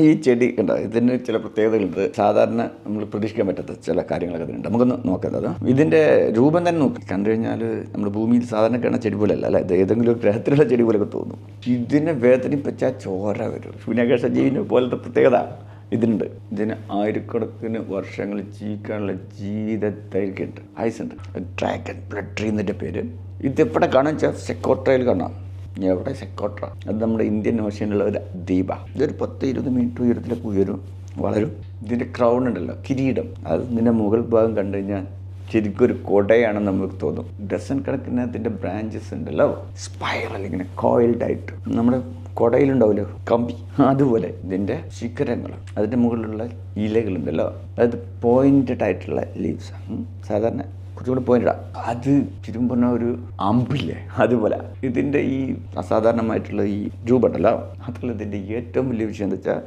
ഈ ചെടി ഉണ്ട് ഇതിന് ചില പ്രത്യേകതകളുണ്ട്. സാധാരണ നമ്മൾ പ്രതീക്ഷിക്കാൻ പറ്റാത്ത ചില കാര്യങ്ങളൊക്കെ ഇതിനുണ്ട്. നമുക്കൊന്ന് നോക്കേണ്ടത് ഇതിന്റെ രൂപം തന്നെ നോക്കി. കണ്ടു കഴിഞ്ഞാൽ നമ്മൾ ഭൂമിയിൽ സാധാരണ കാണുന്ന ചെടി പോലെ അല്ല അല്ലേ? ഏതെങ്കിലും ഗ്രഹത്തിലുള്ള ചെടി പോലെയൊക്കെ തോന്നും. ഇതിനെ വേദനിപ്പിച്ചാൽ ചോര വരും. ശൂന്യാകാശ ജീവിനെ പോലത്തെ പ്രത്യേകത ഇതിനുണ്ട്. ഇതിന് ആയിരക്കണക്കിന് വർഷങ്ങൾ ജീവിക്കാനുള്ള ജീവിത ദൈർഘ്യമുണ്ട് ആയുസുണ്ട് ഡ്രാഗൺ ബ്ലഡ് ട്രീ എന്നിന്റെ പേര്. ഇത് എവിടെ കാണാൻ വെച്ചാൽ സെക്കോട്രയിൽ കാണാം. എവിടെ സെക്കോട്ട അത് നമ്മുടെ ഇന്ത്യൻ ഓഷ്യനിലുള്ള ഒരു ദ്വീപ. ഇതൊരു പത്ത് ഇരുപത് മീറ്റർ ഉയരത്തിലൊക്കെ ഉയരും വളരും. ഇതിന്റെ ക്രൗൺ ഉണ്ടല്ലോ കിരീടം. അത് ഇതിന്റെ മുകൾ ഭാഗം കണ്ടു കഴിഞ്ഞാൽ ശരിക്കും ഒരു കൊടയാണെന്ന് നമുക്ക് തോന്നും. ഡസൺ കണക്കിന് അതിന്റെ ബ്രാഞ്ചസ് ഉണ്ടല്ലോ. സ്പൈറൽ ഇങ്ങനെ കോയിൽഡായിട്ട് നമ്മുടെ കുടയിലുണ്ടാവില്ലോ കമ്പി. അതുപോലെ ഇതിന്റെ ശിഖരങ്ങൾ. അതിന്റെ മുകളിലുള്ള ഇലകളുണ്ടല്ലോ. അതായത് പോയിന്റഡ് ആയിട്ടുള്ള ലീവ്സ് സാധാരണ കുറച്ചും കൂടി പോയിന്റ് അത് പറഞ്ഞ ഒരു അമ്പില്ലേ? അതുപോലെ. ഇതിന്റെ ഈ അസാധാരണമായിട്ടുള്ള ഈ രൂപമുണ്ടല്ലോ അതുള്ള ഇതിന്റെ ഏറ്റവും വലിയ വിഷയം എന്താ വെച്ചാൽ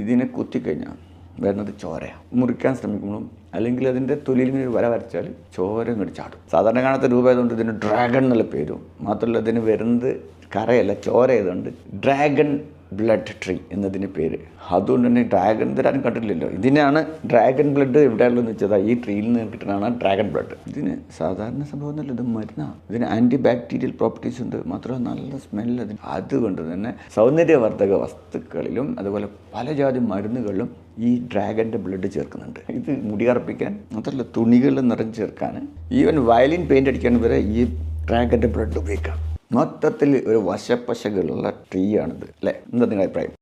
ഇതിനെ കുത്തിക്കഴിഞ്ഞാൽ വരുന്നത് ചോരയാണ് മുറിക്കാൻ ശ്രമിക്കുമ്പോഴും അല്ലെങ്കിൽ അതിന്റെ തൊലിയിൽ ഇങ്ങനെ വര വരച്ചാൽ ചോര ഇങ്ങോട്ട് ചാടും. സാധാരണ കാണാത്ത രൂപമായതുകൊണ്ട് ഇതിന് ഡ്രാഗൺ എന്നുള്ള പേരും. മാത്രമല്ല ഇതിന് വരുന്നത് കറയല്ല ചോര ആയതുകൊണ്ട് ഡ്രാഗൺ ബ്ലഡ് ട്രീ എന്നതിന് പേര്. അതുകൊണ്ട് തന്നെ ഡ്രാഗൺ തരാൻ കണ്ടിട്ടില്ലല്ലോ. ഇതിനാണ് ഡ്രാഗൺ ബ്ലഡ് എവിടെയുള്ളതെന്ന് വെച്ചാൽ ഈ ട്രീയിൽ നിന്ന് കിട്ടുന്നതാണ് ഡ്രാഗൺ ബ്ലഡ് ഇതിന് സാധാരണ സംഭവം എന്നല്ല ഇത് മരുന്നാണ് ഇതിന് ആന്റി ബാക്ടീരിയൽ പ്രോപ്പർട്ടീസ് ഉണ്ട്. മാത്രമല്ല നല്ല സ്മെല്ല് അതിന്. അതുകൊണ്ട് തന്നെ സൗന്ദര്യവർദ്ധക വസ്തുക്കളിലും അതുപോലെ പല ജാതി മരുന്നുകളിലും ഈ ഡ്രാഗന്റെ ബ്ലഡ് ചേർക്കുന്നുണ്ട്. ഇത് മുടിയർപ്പിക്കാൻ മാത്രമല്ല തുണികളിൽ നിറം ചേർക്കാൻ ഈവൻ വയലിൻ പെയിന്റ് അടിക്കാൻ വരെ ഈ ഡ്രാഗന്റെ ബ്ലഡ് ഉപയോഗിക്കാം. മൊത്തത്തിൽ ഒരു വശപ്പശകളുള്ള ട്രീ ആണിത് അല്ലേ? എന്താ നിങ്ങളുടെ അഭിപ്രായം?